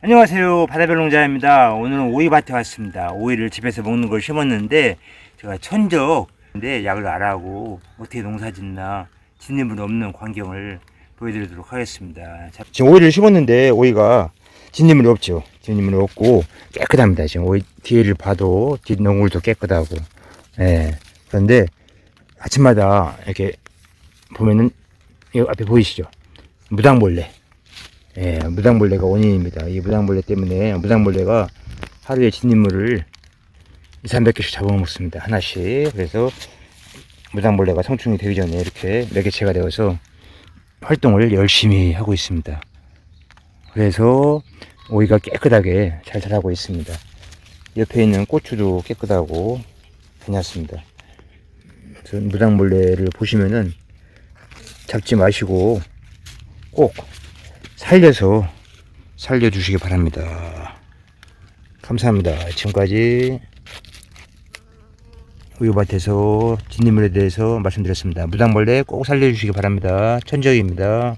안녕하세요. 바다별농자입니다. 오늘은 오이밭에 왔습니다. 오이를 집에서 먹는 걸 심었는데 제가 천적인데 약을 안 하고 어떻게 농사 짓나 진입물 없는 광경을 보여드리도록 하겠습니다. 자, 지금 오이를 심었는데 오이가 진입물이 없죠. 진입물이 없고 깨끗합니다. 지금 오이 뒤를 봐도 뒷농물도 깨끗하고. 예. 그런데 아침마다 이렇게 보면은 이 앞에 보이시죠? 무당벌레 예, 무당벌레가 원인입니다. 이 무당벌레 때문에 무당벌레가 하루에 진입물을 2, 300개씩 잡아먹습니다. 하나씩. 그래서 무당벌레가 성충이 되기 전에 이렇게 몇 개체가 되어서 활동을 열심히 하고 있습니다. 그래서 오이가 깨끗하게 잘 자라고 있습니다. 옆에 있는 고추도 깨끗하고 괜찮습니다. 무당벌레를 보시면은 잡지 마시고 꼭 살려서 살려주시기 바랍니다. 감사합니다. 지금까지 우유밭에서 진입물에 대해서 말씀드렸습니다. 무당벌레 꼭 살려주시기 바랍니다. 천적입니다.